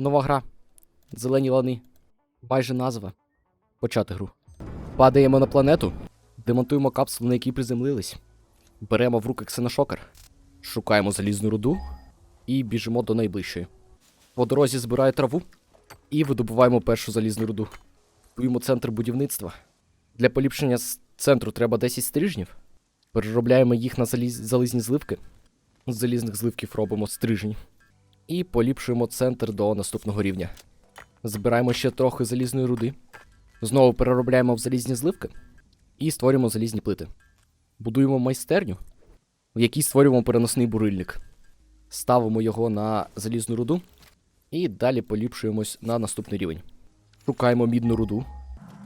Нова гра. Зелені лани. Майже назва. Почати гру. Падаємо на планету. Демонтуємо капсулу, на якій приземлились. Беремо в руки ксеношокер. Шукаємо залізну руду. І біжимо до найближчої. По дорозі збираю траву. І видобуваємо першу залізну руду. Будуємо центр будівництва. Для поліпшення центру треба 10 стрижнів. Переробляємо їх на заліз... залізні зливки. З залізних зливків робимо стрижні. І поліпшуємо центр до наступного рівня. Збираємо ще трохи залізної руди. Знову переробляємо в залізні зливки і створюємо залізні плити. Будуємо майстерню, в якій створюємо переносний бурильник. Ставимо його на залізну руду і далі поліпшуємось на наступний рівень. Шукаємо мідну руду,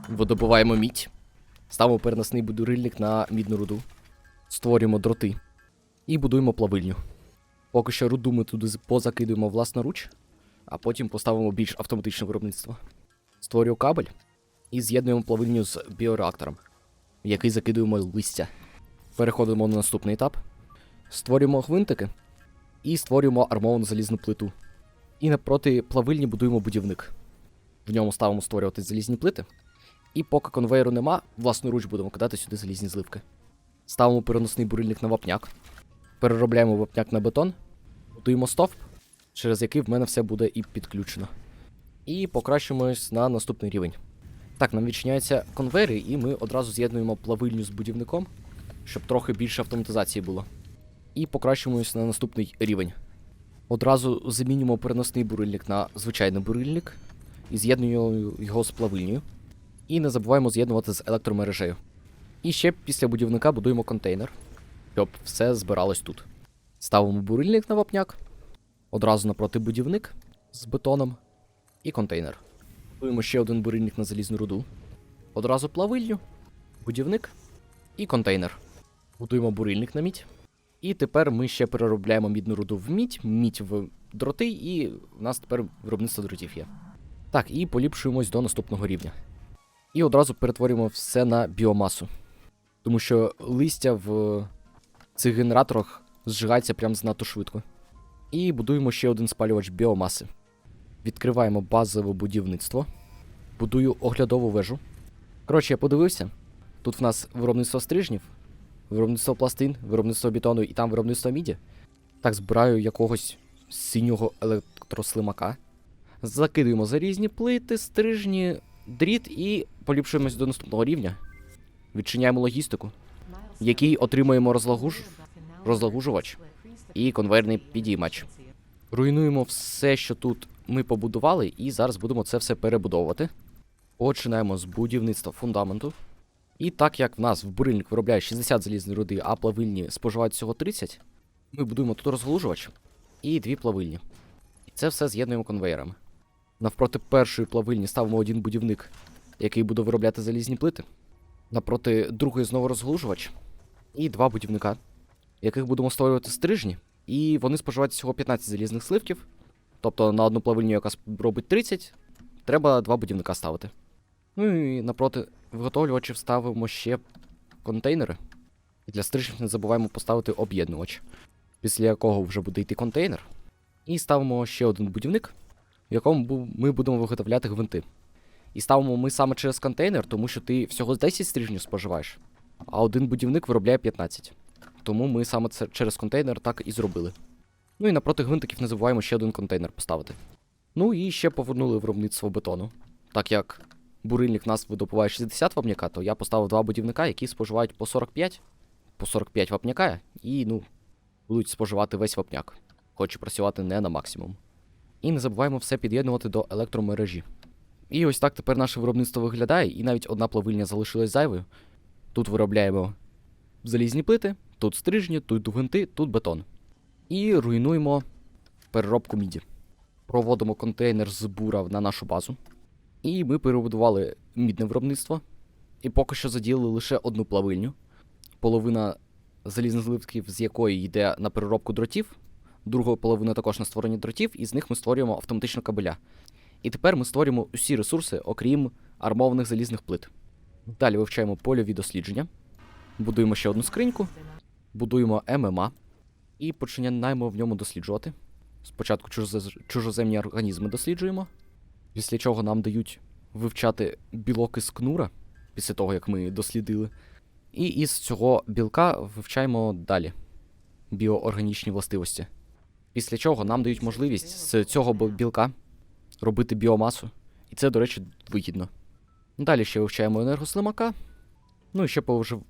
видобуваємо мідь, ставимо переносний бурильник на мідну руду, створюємо дроти і будуємо плавильню. Поки що руду ми туди позакидуємо власноруч, а потім поставимо більш автоматичне виробництво. Створюю кабель і з'єднуємо плавильню з біореактором, в який закидуємо листя. Переходимо на наступний етап. Створюємо гвинтики і створюємо армовану залізну плиту. І напроти плавильні будуємо будівник. В ньому ставимо створювати залізні плити. І поки конвейеру нема, власноруч будемо кидати сюди залізні зливки. Ставимо переносний бурильник на вапняк. Переробляємо вапняк на бетон, будуємо стовп, через який в мене все буде і підключено. І покращуємось на наступний рівень. Так, нам відчиняються конвейери, і ми одразу з'єднуємо плавильню з будівником, щоб трохи більше автоматизації було. І покращуємось на наступний рівень. Одразу замінюємо переносний бурильник на звичайний бурильник і з'єднуємо його з плавильнею. І не забуваємо з'єднувати з електромережею. І ще після будівника будуємо контейнер, щоб все збиралось тут. Ставимо бурильник на вапняк, одразу напроти будівник з бетоном і контейнер. Будуємо ще один бурильник на залізну руду. Одразу плавильню, будівник і контейнер. Будуємо бурильник на мідь. І тепер ми ще переробляємо мідну руду в мідь, мідь в дроти, і в нас тепер виробництво дротів є. Так, і поліпшуємось до наступного рівня. І одразу перетворюємо все на біомасу. Тому що листя в цих генераторах зжигається прям занадто швидко. І будуємо ще один спалювач біомаси. Відкриваємо базове будівництво. Будую оглядову вежу. Коротше, я подивився. Тут в нас виробництво стрижнів, виробництво пластин, виробництво бетону і там виробництво міді. Так, збираю якогось синього електрослимака. Закидуємо за різні плити, стрижні, дріт і поліпшуємось до наступного рівня. Відчиняємо логістику, в якій отримуємо розлагуж... розлагужувач і конвейерний підіймач. Руйнуємо все, що тут ми побудували, і зараз будемо це все перебудовувати. Починаємо з будівництва фундаменту. І так як в нас в бурильник виробляє 60 залізної руди, а плавильні споживають всього 30, ми будуємо тут розгалужувач і дві плавильні. І це все з'єднуємо конвейерами. Навпроти першої плавильні ставимо один будівник, який буде виробляти залізні плити. Напроти другої знову розглужувач. І два будівника, яких будемо створювати стрижні. І вони споживають всього 15 залізних сливків. Тобто на одну плавильню, яка робить 30, треба два будівника ставити. Ну і напроти виготовлювачів ставимо ще контейнери. І для стрижнів не забуваємо поставити об'єднувач, після якого вже буде йти контейнер. І ставимо ще один будівник, в якому ми будемо виготовляти гвинти. І ставимо ми саме через контейнер, тому що ти всього 10 стрижнів споживаєш, а один будівник виробляє 15. Тому ми саме це через контейнер так і зробили. Ну і напроти гвинтиків не забуваємо ще один контейнер поставити. Ну і ще повернули виробництво бетону. Так як бурильник нас видобуває 60 вапняка, то я поставив два будівника, які споживають по 45, по 45 вапняка, і ну, будуть споживати весь вапняк. Хочу працювати не на максимум. І не забуваємо все під'єднувати до електромережі. І ось так тепер наше виробництво виглядає, і навіть одна плавильня залишилась зайвою. Тут виробляємо залізні плити, тут стрижні, тут гвинти, тут бетон. І руйнуємо переробку міді. Проводимо контейнер з бура на нашу базу. І ми перебудували мідне виробництво. І поки що заділили лише одну плавильню. Половина залізних зливків, з якої йде на переробку дротів, друга половина також на створення дротів, і з них ми створюємо автоматично кабеля. І тепер ми створюємо усі ресурси, окрім армованих залізних плит. Далі вивчаємо польові дослідження, будуємо ще одну скриньку, будуємо ММА і починаємо в ньому досліджувати. Спочатку чужоз- чужоземні організми досліджуємо, після чого нам дають вивчати білок із кнура, після того, як ми дослідили. І із цього білка вивчаємо далі біоорганічні властивості. Після чого нам дають можливість з цього білка робити біомасу. І це, до речі, вигідно. Далі ще вивчаємо енергослимака. Ну і ще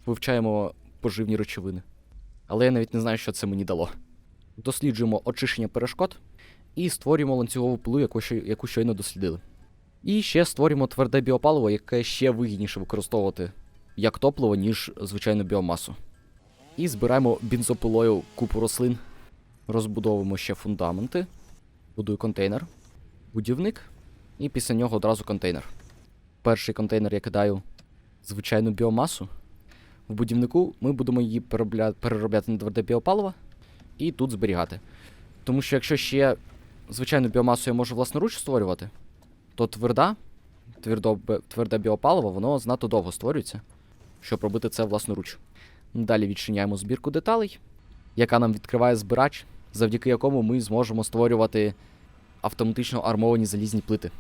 вивчаємо поживні речовини. Але я навіть не знаю, що це мені дало. Досліджуємо очищення перешкод і створюємо ланцюгову пилу, яку, яку щойно дослідили. І ще створюємо тверде біопаливо, яке ще вигідніше використовувати як топливо, ніж звичайну біомасу. І збираємо бензопилою купу рослин, розбудовуємо ще фундаменти, будую контейнер, будівник, і після нього одразу контейнер. Перший контейнер я кидаю звичайну біомасу. В будівнику ми будемо її переробляти на тверде біопаливо і тут зберігати. Тому що якщо ще звичайну біомасу я можу власноруч створювати, то тверда, твердо, тверде біопаливо, воно знато довго створюється, щоб робити це власноруч. Далі відчиняємо збірку деталей, яка нам відкриває збирач, завдяки якому ми зможемо створювати автоматично армовані залізні плити.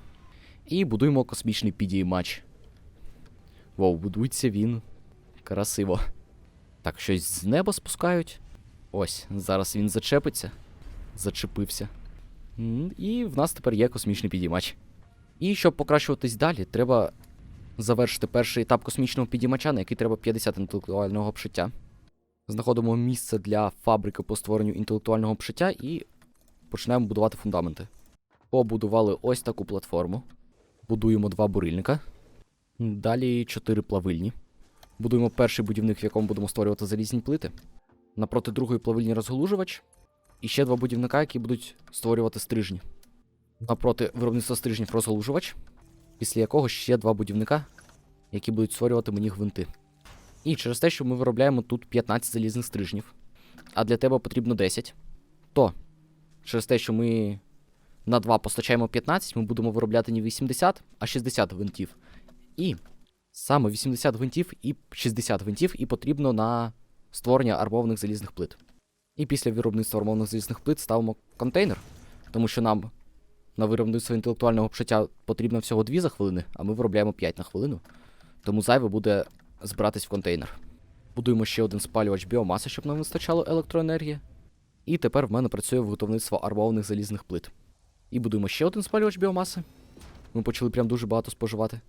І будуємо космічний підіймач. Воу, будується він. Красиво. Так, щось з неба спускають. Ось, зараз він зачепиться. Зачепився. І в нас тепер є космічний підіймач. І щоб покращуватись далі, треба завершити перший етап космічного підіймача, на який треба 50 інтелектуального обшиття. Знаходимо місце для фабрики по створенню інтелектуального обшиття і починаємо будувати фундаменти. Побудували ось таку платформу. Будуємо два бурильника. Далі чотири плавильні. Будуємо перший будівник, в якому будемо створювати залізні плити. Напроти другої плавильні розголужувач. І ще два будівника, які будуть створювати стрижні. Напроти виробництва стрижнів розголужувач, після якого ще два будівника, які будуть створювати мені гвинти. І через те, що ми виробляємо тут 15 залізних стрижнів, а для тебе потрібно 10, то через те, що ми на 2 постачаємо 15, ми будемо виробляти не 80, а 60 гвинтів. І саме 80 гвинтів і 60 гвинтів і потрібно на створення армованих залізних плит. І після виробництва армованих залізних плит ставимо контейнер, тому що нам на виробництво інтелектуального обшиття потрібно всього 2 за хвилини, а ми виробляємо 5 на хвилину. Тому зайве буде збиратись в контейнер. Будуємо ще один спалювач біомаси, щоб нам вистачало електроенергії. І тепер в мене працює виготовництво армованих залізних плит. І будуємо ще один спалювач біомаси. Ми почали прям дуже багато споживати.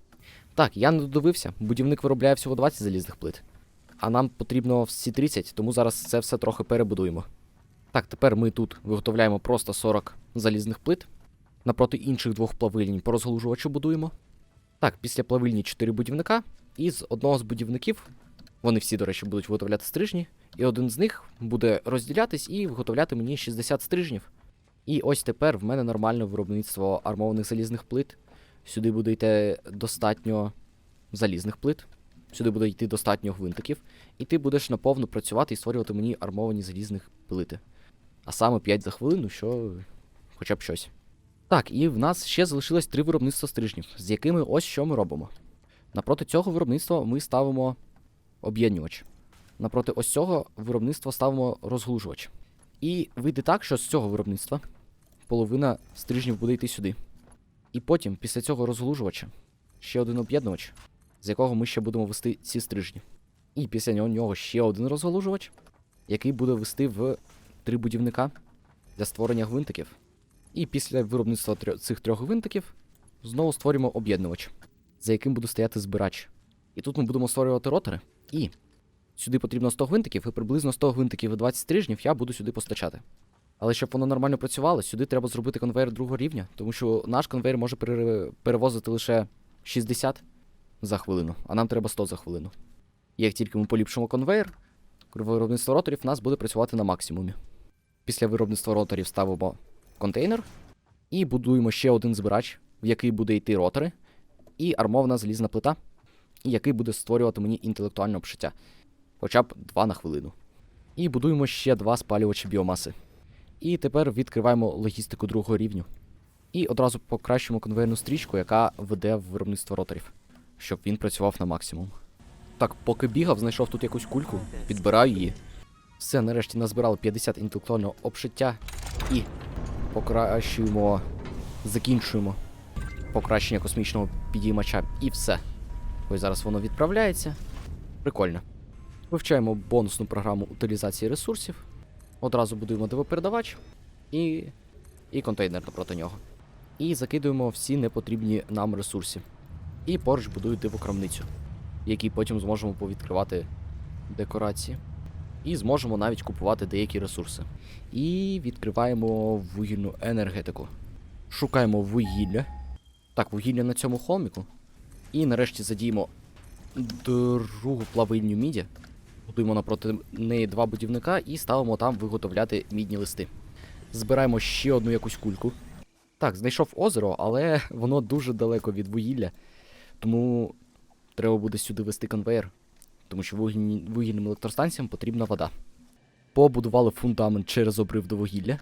Так, я не додивився. Будівник виробляє всього 20 залізних плит. А нам потрібно всі 30, тому зараз це все трохи перебудуємо. Так, тепер ми тут виготовляємо просто 40 залізних плит. Напроти інших двох плавильні по розголужувачу будуємо. Так, після плавильні 4 будівника. І з одного з будівників, вони всі, до речі, будуть виготовляти стрижні. І один з них буде розділятись і виготовляти мені 60 стрижнів. І ось тепер в мене нормальне виробництво армованих залізних плит. Сюди буде йти достатньо залізних плит. Сюди буде йти достатньо гвинтиків. І ти будеш наповну працювати і створювати мені армовані залізних плити. А саме 5 за хвилину, що хоча б щось. Так, і в нас ще залишилось три виробництва стрижнів, з якими ось що ми робимо. Напроти цього виробництва ми ставимо об'єднювач. Напроти ось цього виробництва ставимо розглужувач. І вийде так, що з цього виробництва половина стрижнів буде йти сюди. І потім, після цього розглужувача, ще один об'єднувач, з якого ми ще будемо вести ці стрижні. І після нього, ще один розгалужувач, який буде вести в три будівника для створення гвинтиків. І після виробництва цих трьох гвинтиків знову створюємо об'єднувач, за яким буде стояти збирач. І тут ми будемо створювати ротори. І сюди потрібно 100 гвинтиків, і приблизно 100 гвинтиків і 20 стрижнів я буду сюди постачати. Але щоб воно нормально працювало, сюди треба зробити конвейер другого рівня, тому що наш конвейер може перевозити лише 60 за хвилину, а нам треба 100 за хвилину. Як тільки ми поліпшимо конвейер, виробництво роторів в нас буде працювати на максимумі. Після виробництва роторів ставимо контейнер і будуємо ще один збирач, в який буде йти ротори, і армована залізна плита, який буде створювати мені інтелектуальне обшиття. Хоча б 2 на хвилину. І будуємо ще два спалювачі біомаси. І тепер відкриваємо логістику другого рівню. І одразу покращуємо конвейерну стрічку, яка веде в виробництво роторів, щоб він працював на максимум. Так, поки бігав, знайшов тут якусь кульку, підбираю її. Все, нарешті назбирали 50 інтелектуального обшиття і покращуємо, закінчуємо покращення космічного підіймача і все. Ось зараз воно відправляється. Прикольно. Вивчаємо бонусну програму утилізації ресурсів. Одразу будуємо ДВ-передавач і, і контейнер напроти нього. І закидуємо всі непотрібні нам ресурси. І поруч будую дивокрамницю, в потім зможемо повідкривати декорації. І зможемо навіть купувати деякі ресурси. І відкриваємо вугільну енергетику. Шукаємо вугілля. Так, вугілля на цьому холміку. І нарешті задіємо другу плавильню міді. Будуємо напроти неї два будівника і ставимо там виготовляти мідні листи. Збираємо ще одну якусь кульку. Так, знайшов озеро, але воно дуже далеко від вугілля. Тому треба буде сюди вести конвейер. Тому що вугільні, вугільним електростанціям потрібна вода. Побудували фундамент через обрив до вугілля.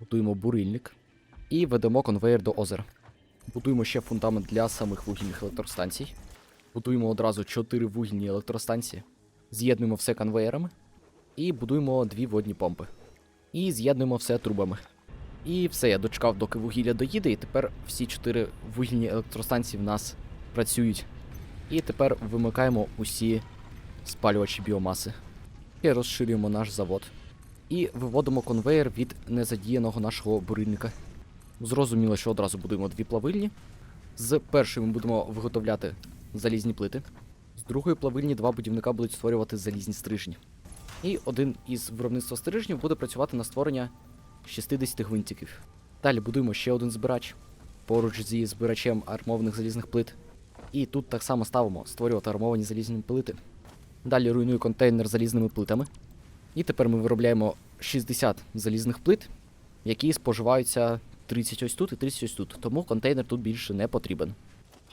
Будуємо бурильник. І ведемо конвейер до озера. Будуємо ще фундамент для самих вугільних електростанцій. Будуємо одразу 4 вугільні електростанції. З'єднуємо все конвеєрами. І будуємо дві водні помпи. І з'єднуємо все трубами. І все, я дочекав, доки вугілля доїде, і тепер всі чотири вугільні електростанції в нас працюють. І тепер вимикаємо усі спалювачі біомаси. І розширюємо наш завод. І виводимо конвейер від незадіяного нашого бурильника. Зрозуміло, що одразу будуємо дві плавильні. З першої ми будемо виготовляти залізні плити. Другої плавильні два будівника будуть створювати залізні стрижні. І один із виробництва стрижнів буде працювати на створення 60 гвинтиків. Далі будуємо ще один збирач поруч зі збирачем армованих залізних плит. І тут так само ставимо створювати армовані залізні плити. Далі руйную контейнер залізними плитами. І тепер ми виробляємо 60 залізних плит, які споживаються 30 ось тут і 30 ось тут. Тому контейнер тут більше не потрібен.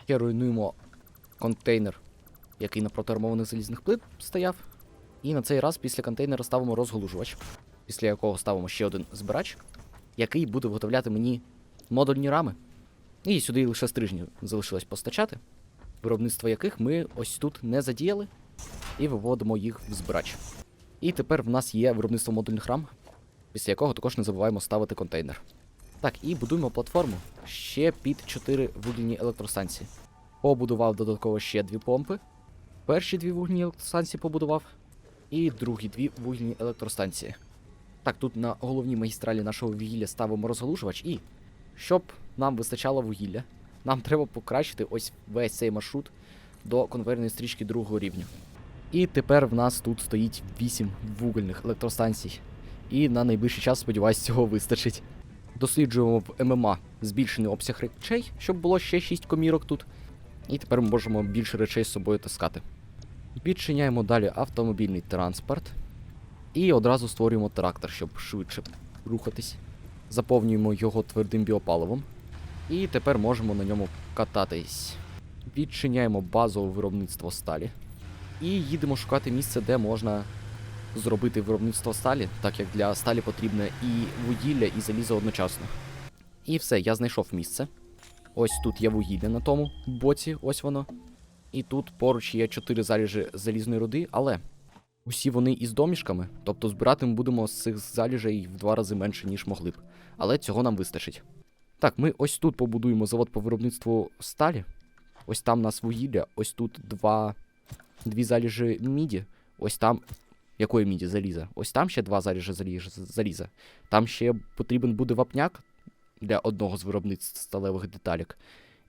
Ще руйнуємо контейнер, який напроти армованих залізних плит стояв. І на цей раз після контейнера ставимо розголужувач, після якого ставимо ще один збирач, який буде виготовляти мені модульні рами. І сюди лише стрижні залишилось постачати, виробництво яких ми ось тут не задіяли, і виводимо їх в збирач. І тепер в нас є виробництво модульних рам, після якого також не забуваємо ставити контейнер. Так, і будуємо платформу ще під 4 вугільні електростанції. Побудував додатково ще дві помпи. Перші дві вугільні електростанції побудував, і другі дві вугільні електростанції. Так, тут на головній магістралі нашого вугілля ставимо розгалужувач, і щоб нам вистачало вугілля, нам треба покращити ось весь цей маршрут до конвейерної стрічки другого рівня. І тепер в нас тут стоїть 8 вугільних електростанцій. І на найближчий час, сподіваюсь, цього вистачить. Досліджуємо в ММА збільшений обсяг речей, щоб було ще 6 комірок тут. І тепер ми можемо більше речей з собою таскати. Відчиняємо далі автомобільний транспорт. І одразу створюємо трактор, щоб швидше рухатись. Заповнюємо його твердим біопаливом. І тепер можемо на ньому кататись. Відчиняємо базове виробництво сталі. І їдемо шукати місце, де можна зробити виробництво сталі, так як для сталі потрібне і вугілля, і залізо одночасно. І все, я знайшов місце. Ось тут є вугілля на тому боці, ось воно. І тут поруч є 4 заліжі залізної руди, але усі вони із домішками, тобто збирати ми будемо з цих заліжей в два рази менше, ніж могли б. Але цього нам вистачить. Так, ми ось тут побудуємо завод по виробництву сталі. Ось там у нас вугілля, ось тут два, дві заліжі міді, ось там. Якої міді? Заліза? Ось там ще два заліжі заліза. Там ще потрібен буде вапняк для одного з виробництв сталевих деталік.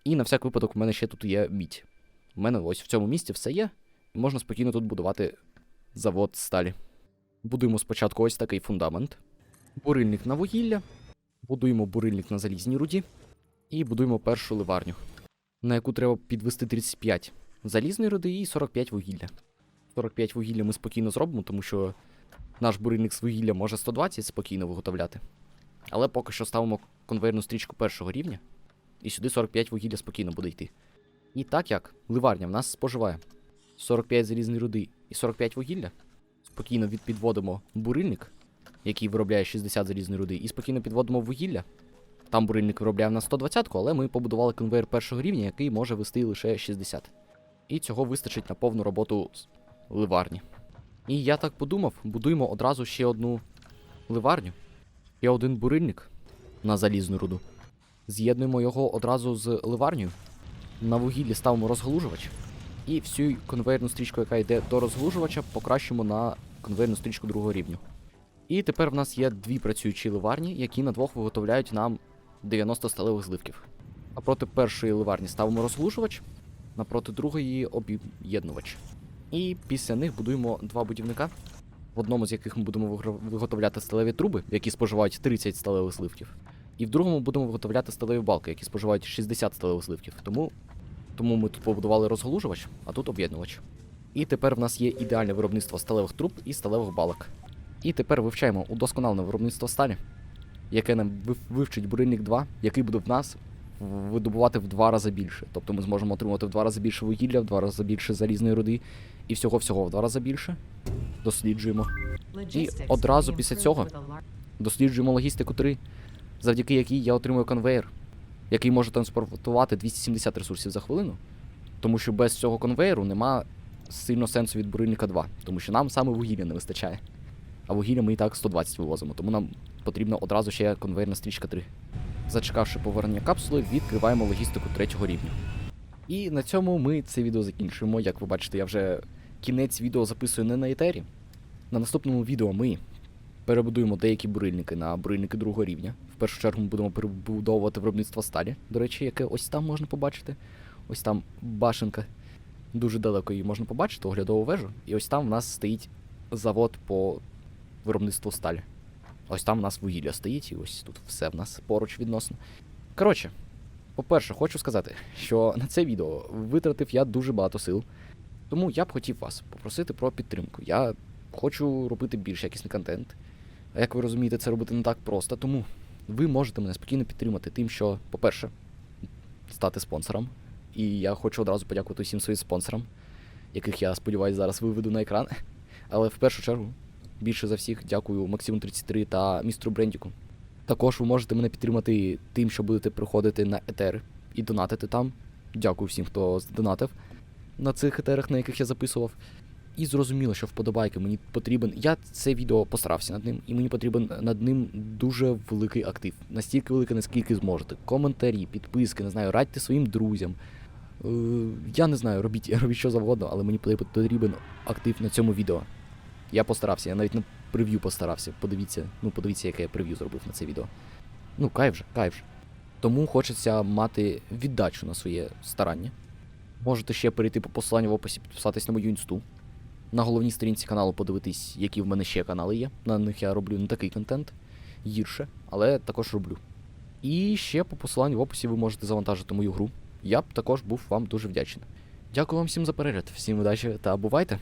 І на всяк випадок в мене ще тут є мідь. У мене ось в цьому місці все є, і можна спокійно тут будувати завод сталі. Будуємо спочатку ось такий фундамент, бурильник на вугілля, будуємо бурильник на залізній руді і будуємо першу ливарню, на яку треба підвести 35 залізної руди і 45 вугілля. 45 вугілля ми спокійно зробимо, тому що наш бурильник з вугілля може 120 спокійно виготовляти. Але поки що ставимо конвейерну стрічку першого рівня, і сюди 45 вугілля спокійно буде йти. І так як ливарня в нас споживає 45 залізної руди і 45 вугілля, спокійно підводимо бурильник, який виробляє 60 залізної руди, і спокійно підводимо вугілля. Там бурильник виробляє в нас 120, але ми побудували конвейер першого рівня, який може вести лише 60. І цього вистачить на повну роботу ливарні. І я так подумав, будуємо одразу ще одну ливарню, ще один бурильник. на залізну руду. З'єднуємо його одразу з ливарнею. На вугіллі ставимо розглужувач. І всю конвейерну стрічку, яка йде до розглужувача, покращимо на конвейерну стрічку другого рівню. І тепер в нас є дві працюючі ливарні, які на двох виготовляють нам 90 сталевих зливків. А проти першої ливарні ставимо розглушувач, напроти другої об'єднувач. І після них будуємо два будівника, в одному з яких ми будемо виготовляти сталеві труби, які споживають 30 сталевих зливків. І в другому будемо виготовляти сталеві балки, які споживають 60 сталевих зливків. Тому, тому ми тут побудували розголужувач, а тут об'єднувач. І тепер в нас є ідеальне виробництво сталевих труб і сталевих балок. І тепер вивчаємо удосконалене виробництво сталі, яке нам вивчить бурильник 2, який буде в нас видобувати в два рази більше. Тобто ми зможемо отримати в два рази більше вугілля, в два рази більше залізної руди і всього-всього в два рази більше. Досліджуємо. І одразу після цього Досліджуємо логістику 3, завдяки якій я отримую конвейер, який може транспортувати 270 ресурсів за хвилину. Тому що без цього конвейеру нема сильно сенсу від бурильника 2, тому що нам саме вугілля не вистачає. А вугілля ми і так 120 вивозимо, тому нам потрібно одразу ще конвейерна стрічка 3. Зачекавши повернення капсули, відкриваємо логістику третього рівня. І на цьому ми це відео закінчуємо. Як ви бачите, я вже кінець відео записую не на етері. На наступному відео ми перебудуємо деякі бурильники на бурильники другого рівня. В першу чергу ми будемо перебудовувати виробництво сталі, до речі, яке ось там можна побачити. Ось там башенка. Дуже далеко її можна побачити, оглядову вежу. І ось там в нас стоїть завод по виробництву сталі. Ось там в нас вугілля стоїть, і ось тут все в нас поруч відносно. Коротше, по-перше, хочу сказати, що на це відео витратив я дуже багато сил. Тому я б хотів вас попросити про підтримку. Я хочу робити більш якісний контент. А як ви розумієте, це робити не так просто. Тому ви можете мене спокійно підтримати тим, що, по-перше, стати спонсором. І я хочу одразу подякувати усім своїм спонсорам, яких я сподіваюся зараз виведу на екран. Але в першу чергу, більше за всіх дякую Максиму 33 та містру Брендіку. Також ви можете мене підтримати тим, що будете приходити на етери і донатити там. Дякую всім, хто здонатив на цих етерах, на яких я записував. І зрозуміло, що вподобайки мені потрібен. Я це відео постарався над ним, і мені потрібен над ним дуже великий актив. Настільки великий, наскільки зможете. Коментарі, підписки, не знаю, радьте своїм друзям. Е, я не знаю, робіть, робіть що завгодно, але мені потрібен- актив на цьому відео. Я постарався, я навіть на прев'ю постарався. Подивіться, ну подивіться, яке я прев'ю зробив на це відео. Ну, кайф же, кайф же. Тому хочеться мати віддачу на своє старання. Можете ще перейти по посиланню в описі, підписатись на мою інсту. На головній сторінці каналу подивитись, які в мене ще канали є. На них я роблю не такий контент, гірше, але також роблю. І ще по посиланню в описі ви можете завантажити мою гру. Я б також був вам дуже вдячний. Дякую вам всім за перегляд, всім удачі та бувайте!